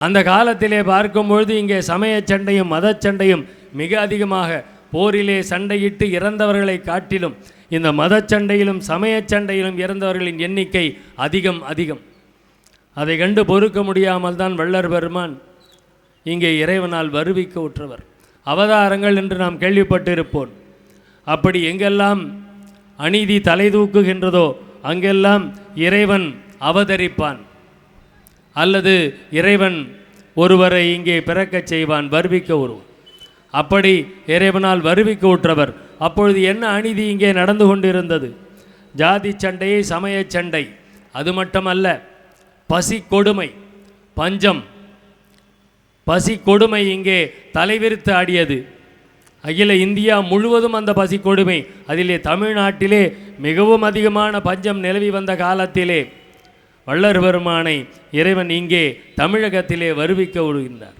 அந்த காலத்திலே பார்க்கும்பொழுது இங்கே சமயச் சண்டையும் மதச் சண்டையும் மிக அதிகமாக போரிலே சண்டையிட்டு இறந்தவர்களை காட்டிலும் இந்த மதச் சண்டையிலும் சமயச் சண்டையிலும் இறந்தவர்களின் எண்ணிக்கை அதிகம் அதிகம். அதை கண்டு பொறுக்க முடியாமல் தான் வள்ளர் பெருமான் இங்கே இறைவனால் வருவிக்க உற்றவர். அவதாரங்கள் என்று நாம் கேள்விப்பட்டிருப்போம். அப்படி எங்கெல்லாம் அநீதி தலை தூக்குகின்றதோ அங்கெல்லாம் இறைவன் அவதரிப்பான். அல்லது இறைவன் ஒருவரை இங்கே பிறக்கச் செய்வான் வருவிக்க ஒருவன். அப்படி இறைவனால் வருவிக்க உற்றவர். அப்பொழுது என்ன அநீதி இங்கே நடந்து கொண்டிருந்தது? ஜாதி சண்டையை சமயச் சண்டை. அது மட்டுமல்ல பசி கொடுமை பஞ்சம். பசி கொடுமை இங்கே தலைவிரித்து ஆடியது. அகில இந்தியா முழுவதும் அந்த பசி கொடுமை. அதிலே தமிழ்நாட்டிலே மிகவும் அதிகமான பஞ்சம் நிலவி வந்த காலத்திலே. வள்ளர் பெருமானை இறைவன் இங்கே தமிழகத்திலே வருவிக்க விடுகின்றார்